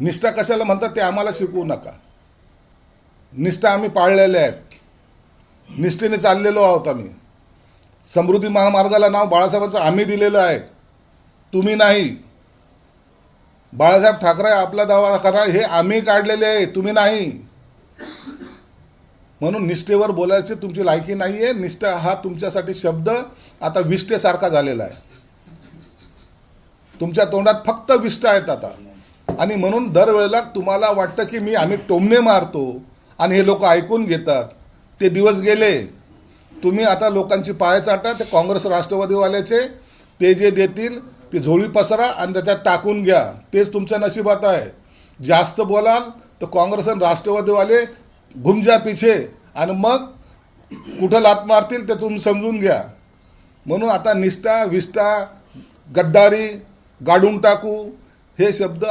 निष्ठा कशाला म्हणतात ते आम्हाला शिकवू नका. निष्ठा आम्ही पाळलेल्या आहेत. निष्ठेने चाललेलो आहोत आम्ही. समृद्धी महामार्गाला नाव बाळासाहेबांचं आम्ही दिलेलं आहे. तुम्ही नाही. बाळासाहेब ठाकरे आपला दावा करा हे आम्ही काढलेले आहे. तुम्ही नाही. म्हणून निष्ठेवर बोलायची तुमची लायकी नाही आहे निष्ठा हा तुमच्यासाठी शब्द आता विष्ठेसारखा झालेला आहे. तुमच्या तोंडात फक्त विष्ठा आहेत आता. आणि म्हणून दरवेळेला तुम्हाला वाटतं की मी आम्ही टोमणे मारतो आणि हे लोक ऐकून घेतात. ते दिवस गेले. तुम्ही आता लोकांची पाय चाटा ते काँग्रेस राष्ट्रवादीवाल्याचे ते जे देतील ते झोळी पसरा आणि त्याच्यात टाकून घ्या. तेच तुमच्या नशिबात आहे. जास्त बोलाल तर काँग्रेस आणि राष्ट्रवादीवाले घुमजा पिछे आणि मग कुठं लात मारतील ते तुम्ही समजून घ्या. म्हणून आता निष्ठा विष्ठा गद्दारी गाडून टाकू हे शब्द